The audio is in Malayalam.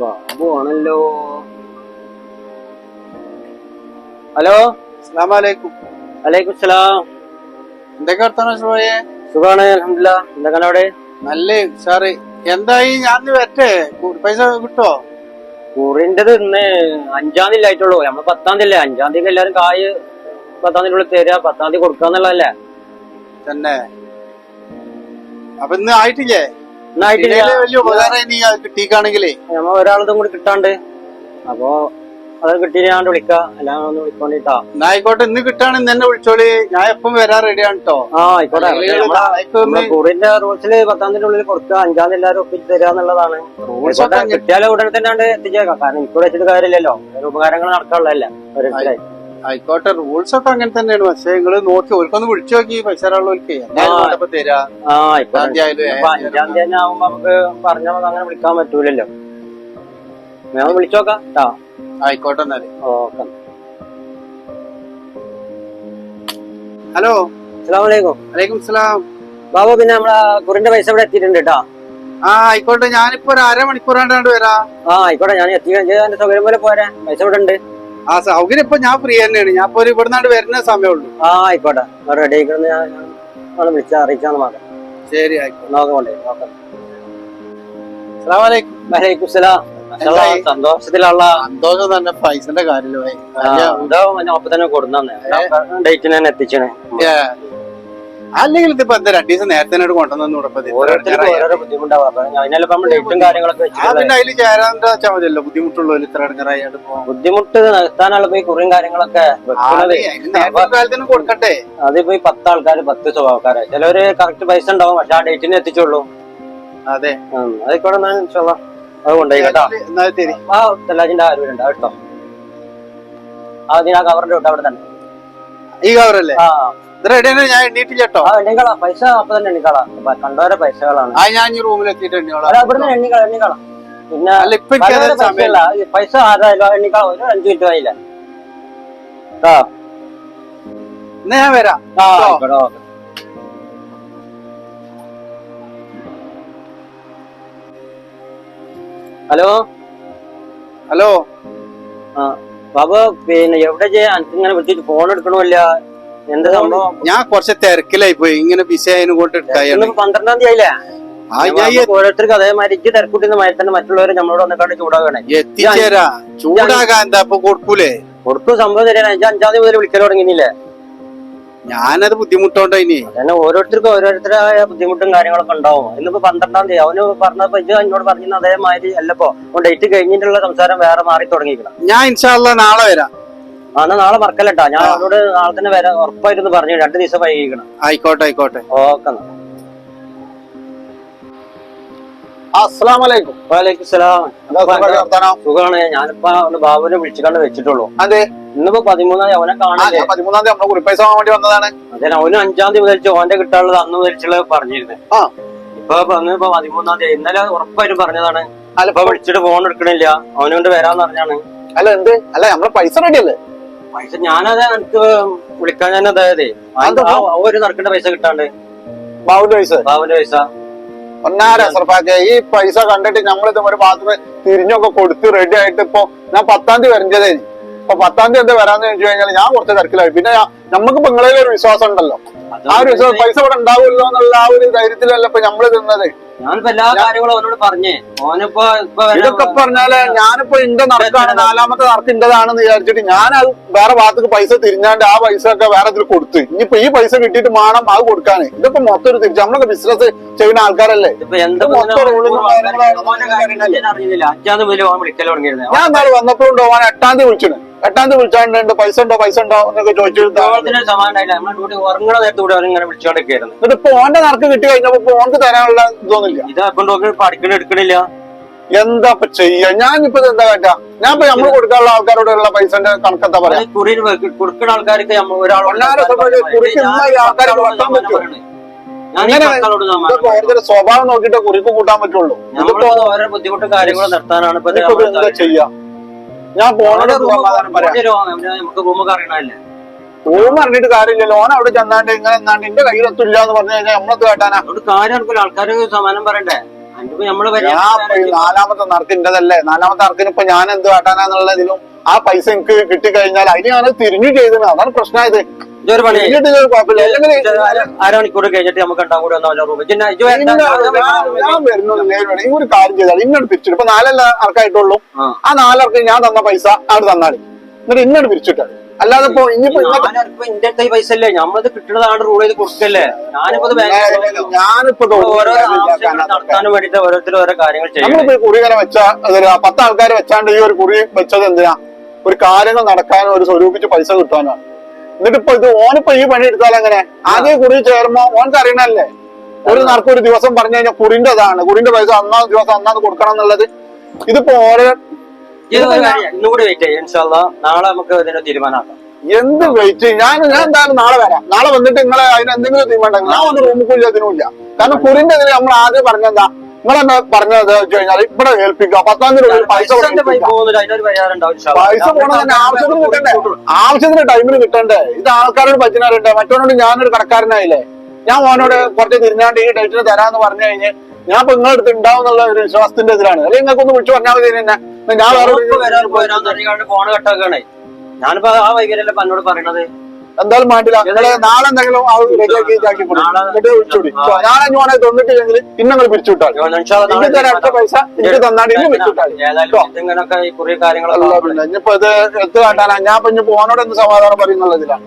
ബാബു ആണല്ലോ ഹലോ? അസ്ലാമലൈക്കും അലൈക്കും സലാം എന്തൊക്കെ വർത്താനം ഷോയെ സുഖാണ് അലഹമില്ല എന്തൊക്കെയാണ് അവിടെ? നല്ല സാറ് എന്തായി? ഞാൻ വരട്ടെ. പൈസ കിട്ടോ കുറിന്റെത് ഇന്ന് അഞ്ചാം തീയതി ആയിട്ടുള്ളൂ. നമ്മൾ പത്താം തീയതി അല്ലേ അഞ്ചാം തീയതി എല്ലാരും കായ് പത്താം തീയതി തരിക പത്താം തീയതി കൊടുക്കാന്നുള്ളതല്ലേ? തന്നെ. അപ്പൊ ഇന്ന് ആയിട്ടില്ലേ? വലിയ ഉപകാരം ഇനി കിട്ടിക്കാണെങ്കിലേ? നമ്മ ഒരാളതും കൂടി കിട്ടാണ്ട്. അപ്പോ അത് കിട്ടിയിട്ട് ഞാൻ വിളിക്കാം. എല്ലാം ഒന്ന് വിളിക്കോണ്ടിട്ടാ എന്നാ ആയിക്കോട്ടെ ഇന്ന് കിട്ടാണെന്ന് എന്നെ വിളിച്ചോളി. ഞാൻ എപ്പം വരാൻ റെഡിയാണ് കേട്ടോ ആ ആയിക്കോട്ടെ. കുറിന്റെ റൂൾസിൽ പത്താം തീയതി ഉള്ളിൽ കൊടുക്കുക. അഞ്ചാം തീയതി എല്ലാവരും ഒപ്പിച്ച് തരിക എന്നുള്ളതാണ്. കിട്ടിയാലും ഉടനെ തന്നെ എത്തിച്ചേക്കാം. കാരണം ഇപ്പൊ വെച്ചിട്ട് കാര്യമില്ലല്ലോ. ഉപകാരങ്ങൾ നടക്കാനുള്ളതല്ല. ഓരോരുത്തരായി ആയിക്കോട്ടെ റൂൾസ് ഒക്കെ അങ്ങനെ തന്നെയാണ്. പക്ഷെ നിങ്ങൾ നോക്കി ഓർക്കൊന്ന് വിളിച്ചു നോക്കി. പൈസ ഒരാളുകൾക്ക് എന്തായാലും തരാ. അഞ്ചാം തീയതി ആവുമ്പോ നമുക്ക് പറഞ്ഞാൽ അങ്ങനെ വിളിക്കാൻ പറ്റൂലല്ലോ. ഞാൻ വിളിച്ചോക്കാം ആയിക്കോട്ടെ എന്നാൽ. ഓക്കെ. ഹലോ. അസ്സലാമലൈക്കും വലൈക്കും സ്ലാം ബാബു പിന്നെ നമ്മളെ കുറിന്റെ പൈസ ഇവിടെ എത്തിയിട്ടുണ്ട് കേട്ടോ. ആ ആയിക്കോട്ടെ. ഞാനിപ്പോ ഒരു കണ്ടാണ്ട് വരാ. ആ ആയിക്കോട്ടെ. ഞാൻ എത്തിക്കാൻ ചെയ്ത എന്റെ സൗകര്യം പോലെ പോരാ. പൈസ ഇവിടെ ഉണ്ട്. ആ സൗകര്യം ഇപ്പൊ ഞാൻ ഫ്രീ തന്നെയാണ്. ഞാൻ ഇപ്പൊ ഇവിടുന്നാണ്ട് വരുന്ന സമയമുള്ളൂ ആ ആയിക്കോട്ടെ. റെഡി ഞാൻ ഞാൻ വിളിച്ചാ അറിയിച്ചാന്ന് മാത്രം. ശരി ആയിക്കോട്ടെ. നോക്കണ്ടേ നോക്കാം അലൈക്കും വലൈക്കും സലാം. എന്തായി? സന്തോഷത്തിലുള്ള സന്തോഷം തന്നെ പൈസന്റെ ഒപ്പം തന്നെ കൊടുന്നെ ഡേറ്റിന് തന്നെ എത്തിച്ചേ അല്ലെങ്കിൽ ഇതിപ്പോ എന്താ രണ്ടു ദിവസം നേരത്തെ കൊണ്ടുവന്നു അതിൽ ചേരാൻ വെച്ചാൽ മതിയല്ലോ? ബുദ്ധിമുട്ടുള്ളൂ ഇത്ര ഇടങ്ങറായിട്ട് ബുദ്ധിമുട്ട് നിർത്താനുള്ള പോയി കുറേ കാര്യങ്ങളൊക്കെ കാലത്തിന് കൊടുക്കട്ടെ അതിപ്പോ ഈ പത്ത് ആൾക്കാർ പത്ത് സ്വഭാവക്കാരെ ചിലവര് കറക്റ്റ് പൈസ ഉണ്ടാവും പക്ഷെ ആ ഡേറ്റിന് എത്തിച്ചുള്ളൂ അതെ. അതൊക്കെ അത് കൊണ്ടുപോയി കേട്ടോ. എന്നാ ആ ആരും കേട്ടോ. ആ കവറിന്റെ വിട്ടോ അവിടെ തന്നെ. ഈ കവറല്ലേ? ആ. ഇത് റെഡി തന്നെ ഞാൻ എണ്ണീട്ടില്ല കേട്ടോ. ആ എണ്ണിക്കളാ. പൈസ അപ്പൊ തന്നെ എണ്ണിക്കളാ. കണ്ടോരെ പൈസകളാണ്. ആ ഞാൻ ഈ റൂമിൽ എത്തിയിട്ട് എണ്ണിയോളാം അല്ല ഇവിടുന്ന് എണ്ണിക്കള എണ്ണിക്കള. പിന്നെ അല്ല ഇപ്പൊ എനിക്ക് പലതരം അതിന് സമയം പൈസയല്ല ഈ പൈസ ആരായാലും എണ്ണിക്കള. ഒരു അഞ്ചു മിനിറ്റ് ആയില്ല ആ. എന്നാ ഞാൻ വരാം. ആ കേട്ടോ. ആയിക്കോട്ടെ, ഓക്കേ. ഹലോ? ഹലോ? ആ ബാബു പിന്നെ എവിടെ ചെയ്യാൻ? ഇങ്ങനെ വിളിച്ചിട്ട് ഫോൺ എടുക്കണമില്ല എന്ത് സംഭവം? ഞാൻ കുറച്ച് തിരക്കിലായി പോയി. ഇങ്ങനെ ബിസി ആയതിനെ കൊണ്ട് പന്ത്രണ്ടാം തീയതി ആയില്ലേ ഓരോരുത്തർക്ക് അതേമാതിരി തിരക്കൂട്ടുന്ന മാതിരി തന്നെ മറ്റുള്ളവർ നമ്മളോട് വന്നിട്ട് ചൂടാകണേ. എത്തിച്ചേരാ. ചൂടാകാൻ എന്താ ഇപ്പൊ കൊടുക്കൂലേ? കൊടുക്കും സംഭവം തരാൻ അഞ്ച് തീയതി മുതൽ വിളിക്കൽ തുടങ്ങിയില്ലേ? ഞാനത് ബുദ്ധിമുട്ടോണ്ടോ ഇനി? അതന്നെ ഓരോരുത്തർക്കും ഓരോരുത്തരായ ബുദ്ധിമുട്ടും കാര്യങ്ങളൊക്കെ ഉണ്ടാവും. ഇന്നിപ്പോ പന്ത്രണ്ടാം തീയതി. അവന് പറഞ്ഞപ്പോ ഇജ്ജ് എന്നോട് പറഞ്ഞിരുന്ന അതേമാതിരി അല്ലപ്പോ. ഡേറ്റ് കഴിഞ്ഞിട്ടുള്ള സംസാരം വേറെ മാറി തുടങ്ങിക്കണം ഞാൻ ഇൻഷാല്ല നാളെ വരാം. എന്നാ നാളെ മറക്കല്ലട്ടാ. ഞാൻ അവരോട് നാളെ തന്നെ വരാൻ ഉറപ്പായിരുന്നു പറഞ്ഞു. രണ്ടു ദിവസം വൈകിക്കണം ആയിക്കോട്ടെ ആയിക്കോട്ടെ. ഓക്കെ അസ്സലാമലൈക്കും. വാലേക്കും സലാം. സുഖമാണ് ഞാനിപ്പോ ഒന്ന് ബാബുവിനെ വിളിച്ചുകൊണ്ട് വെച്ചിട്ടുള്ളൂ. അതെ ഇന്നിപ്പോ പതിമൂന്നാം തീയതി അവനെ ഞാൻ പതിമൂന്നാം തീയതി നമ്മളെ കുറിപ്പൈസ വാങ്ങാൻ വേണ്ടി വന്നതാണ്. അതെ അവന് അഞ്ചാം തീയതി മുതൽ ഓന്റെ കിട്ടാനുള്ളത് അന്ന് മുതലുള്ളത് പറഞ്ഞിരുന്നു. ഇപ്പൊ ഇപ്പൊ പതിമൂന്നാം തീയതി. ഇന്നലെ ഉറപ്പായിട്ടും പറഞ്ഞതാണ്. അല്ല ഇപ്പൊ വിളിച്ചിട്ട് ഫോൺ എടുക്കണില്ല. അവനെ കൊണ്ട് വരാന്ന് പറഞ്ഞാണ്. അല്ല എന്ത്? അല്ല നമ്മളെ പൈസ റെഡി അല്ലേ പൈസ ഞാനത് എനിക്ക് വിളിക്കാൻ ഞാൻ അതായത്? ഒരു നടക്കേണ്ട പൈസ കിട്ടാണ്ട്. ബാബുന്റെ പൈസ? ബാബുന്റെ പൈസ. ഒന്നാര സർപ്പാക്ക ഈ പൈസ കണ്ടിട്ട് നമ്മളിത് ഒരു ബാത്റൂം തിരിഞ്ഞൊക്കെ കൊടുത്ത് റെഡി ആയിട്ട് ഇപ്പൊ ഞാൻ പത്താം തീയതി വരഞ്ഞതേ ഇപ്പൊ പത്താം തീയതി എന്താ വരാന്ന് ചോദിച്ചു കഴിഞ്ഞാൽ ഞാൻ കുറച്ച് തിരക്കിലായി. പിന്നെ നമുക്ക് നിങ്ങളിൽ ഒരു വിശ്വാസം ഉണ്ടല്ലോ ആ ഒരു വിശ്വാസം പൈസ ഇവിടെ ഉണ്ടാവുമല്ലോ എന്നുള്ള ആ ഒരു ധൈര്യത്തിലല്ല ഇപ്പൊ നമ്മൾ തിന്നത് ഞാനിപ്പോ എല്ലാ കാര്യങ്ങളും അവനോട് പറഞ്ഞേ. ഓനിപ്പോ ഇതൊക്കെ പറഞ്ഞാൽ ഞാനിപ്പോ ഇന്റെ നടക്കാണ് നാലാമത്തെ നടക്ക് ഇന്റേതാണെന്ന് വിചാരിച്ചിട്ട് ഞാൻ അത് വേറെ ഭാഗത്തേക്ക് പൈസ തിരിഞ്ഞാണ്ട് ആ പൈസ ഒക്കെ വേറെ ഇതിൽ കൊടുത്തു. ഇനിയിപ്പോ ഈ പൈസ കിട്ടിയിട്ട് വേണം അത് കൊടുക്കാന്. ഇതൊക്കെ മൊത്തം ഒരു തിരിച്ചു നമ്മളൊക്കെ ബിസിനസ് ചെയ്യുന്ന ആൾക്കാരല്ലേ? ഞാൻ അറിയുന്നില്ല വന്നപ്പോഴും ഓൻ എട്ടാം തീയതി വിളിച്ചിട്ടുണ്ട് എട്ടാം തീയതി വിളിച്ചാണ്ട് പൈസ ഉണ്ടോ? പൈസ ഉണ്ടോ? എന്നൊക്കെ ചോദിച്ചിട്ട് സമാനമായില്ല. ഡ്യൂട്ടി ഉറങ്ങണ നേരത്തെ കൂടെ ഇപ്പൊ ഓന്റെ നടക്ക് കിട്ടി കഴിഞ്ഞപ്പോ ഓനക്ക് തരാനുള്ള ഇതൊന്നുമില്ല. ഇത് അക്കൗണ്ട് നോക്കി പഠിക്കണ എടുക്കണില്ല? എന്താ ഇപ്പൊ ചെയ്യാ? ഞാനിപ്പോ എന്താ പറ്റാ ഞാൻ ഇപ്പൊ നമ്മൾ കൊടുക്കാനുള്ള ആൾക്കാരോടുള്ള പൈസന്റെ കണക്കെന്താ പറയാ? കുറിയിൽ കൊടുക്കുന്ന ആൾക്കാർക്ക് വെക്കാൻ പറ്റുമോ? അങ്ങനെ ഓരോരുത്തരുടെ സ്വഭാവം നോക്കിയിട്ട് കുറിപ്പ് കൂട്ടാൻ പറ്റുള്ളൂ. ഇതിപ്പോ ഓരോ ബുദ്ധിമുട്ടും കാര്യങ്ങളും നിർത്താനാണ് ഇപ്പൊ എന്താ ചെയ്യാ? ഞാൻ പോണോട് സമാധാനം പറയാം. നമുക്ക് റൂമൊക്കെ അറിയണല്ലേ റൂം അറിഞ്ഞിട്ട് കാര്യമില്ലല്ലോ. ഓൻ അവിടെ ചെന്നാണ്ട് ഇങ്ങനെ എന്നാണ്ട് എന്റെ കയ്യിലൊത്തില്ല എന്ന് പറഞ്ഞു കഴിഞ്ഞാൽ നമ്മളത് കേട്ടാനാ? കാര്യം നടക്കില്ല സമാനം പറയണ്ടേ? നാലാമത്തെ നറുക്കിന്റെതല്ലേ നാലാമത്തെ നറുക്കിന് ഇപ്പൊ ഞാൻ എന്ത് കാട്ടാനാന്നുള്ളതിലും ആ പൈസ എനിക്ക് കിട്ടിക്കഴിഞ്ഞാൽ അതിന് ഞാൻ തിരിഞ്ഞു ചെയ്തത് അതാണ് പ്രശ്നമായത് അരമണിക്കൂർ കഴിഞ്ഞിട്ട് നമുക്ക് ഒരു കാര്യം ചെയ്താൽ ഇന്നോട് പിരിച്ചിട്ട് ഇപ്പൊ നാലല്ല ആർക്കായിട്ടുള്ളൂ ആ. നാലർക്ക് ഞാൻ തന്ന പൈസ അവിടെ തന്നാൽ എന്നിട്ട് ഇന്നോട് പിരിച്ചിട്ട് അല്ലാതെ ഇപ്പൊ ഇനിയിപ്പോ ഞാനിപ്പോ ഇന്റെ അടുത്ത പൈസ അല്ലേ നമ്മളത് കിട്ടുന്നതാണ് റൂൾ ചെയ്ത് കൊടുക്കല്ലേ? ഞാനിപ്പോ ഞാനിപ്പോ ഓരോ നടത്താനും വേണ്ടിട്ട് ഓരോരുത്തർ ഓരോ കാര്യങ്ങൾ ചെയ്യും. നമ്മളിപ്പോ കുറികനെ വെച്ച പത്ത് ആൾക്കാർ വെച്ചാണ്ട് ഈ ഒരു കുറി വെച്ചത് എന്തിനാ? ഒരു കാര്യങ്ങൾ നടക്കാനും ഒരു സ്വരൂപിച്ച് പൈസ കിട്ടാനാണ് എന്നിട്ട് ഇപ്പൊ ഇത് ഓനിപ്പോ ഈ പണി എടുത്താൽ എങ്ങനെ? ആദ്യം കുറി ചേർമോ ഓനക്ക് അറിയണല്ലേ? ഒരു നടക്കും ഒരു ദിവസം പറഞ്ഞു കഴിഞ്ഞാൽ കുറിന്റെതാണ് കുറിന്റെ പൈസ അന്നാ ദിവസം അന്നാന്ന് കൊടുക്കണം എന്നുള്ളത് ഇതിപ്പോ ഓരോ ഇത് ഒരു കാര്യം, ഇന്നും കൂടി വെയിറ്റ് ചെയ്യാം ഇൻഷാല്ല നാളെ നമുക്ക് ഇതിന് തീരുമാനമാക്കാം. എന്ത് വെയിറ്റ് ഞാൻ ഞാൻ എന്തായാലും നാളെ വരാം. നാളെ വന്നിട്ട് നിങ്ങളെ അതിന് എന്തെങ്കിലും തീരുമാനം ഞാൻ ഒന്ന് റൂമിൽ അതിനുമില്ല കാരണം കുറിന്റെ ഇതിൽ നമ്മൾ ആദ്യം പറഞ്ഞെന്താ? നിങ്ങളെന്താ പറഞ്ഞത് വെച്ച് കഴിഞ്ഞാൽ ഇവിടെ ഏൽപ്പിക്കുക. പത്താം തീയതി പൈസ. പൈസ പോണതിന് ആവശ്യത്തിന് കിട്ടണ്ടേ? ആവശ്യത്തിന് ടൈമിന് കിട്ടണ്ടേ? ഇത് ആൾക്കാരോട് പറ്റുന്നവരുണ്ട് മറ്റവനോട് ഞാനൊരു കടക്കാരനായില്ലേ? ഞാൻ മോനോട് കുറച്ച് തിരിഞ്ഞാണ്ട് ഈ ഡേറ്റിന് തരാന്ന് പറഞ്ഞു കഴിഞ്ഞ് ഞാൻ ഇപ്പൊ നിങ്ങളെടുത്ത് ഉണ്ടാവും എന്നുള്ള ഒരു വിശ്വാസത്തിന്റെ ഇതിലാണ്. അല്ലെങ്കിൽ നിങ്ങൾക്കൊന്ന് വിളിച്ചു പറഞ്ഞാൽ മതി തന്നെ ഞാൻ വേറെ ഉറപ്പ് വരാൻ പോരാന്ന് അറിയാണ്ട് ഫോൺ കട്ടാക്കാണേ ഞാനിപ്പോ ആ വൈകല്യല്ലേ ഇപ്പൊ എന്നോട് പറയണത്? എന്തായാലും മാറ്റില്ല. നാളെ എന്തെങ്കിലും അത് റെഡിയാക്കി ഇതാക്കി നാളെ വിളിച്ചോടി ഞാൻ അഞ്ഞോനെ തന്നിട്ടില്ലെങ്കിൽ ഇന്നങ്ങൾ പിരിച്ചുവിട്ടാൽ അടുത്ത പൈസ എനിക്ക് തന്നാണ്ട് ഇന്ന് പിരിച്ചുവിട്ടാൽ ഇനിയിപ്പോ ഇത് എത്ത് കാട്ടാനാ. ഞാൻ ഇപ്പൊ ഇനി പോനോട് എന്ത് സമാധാനം പറയുന്നുള്ളതിലാണ്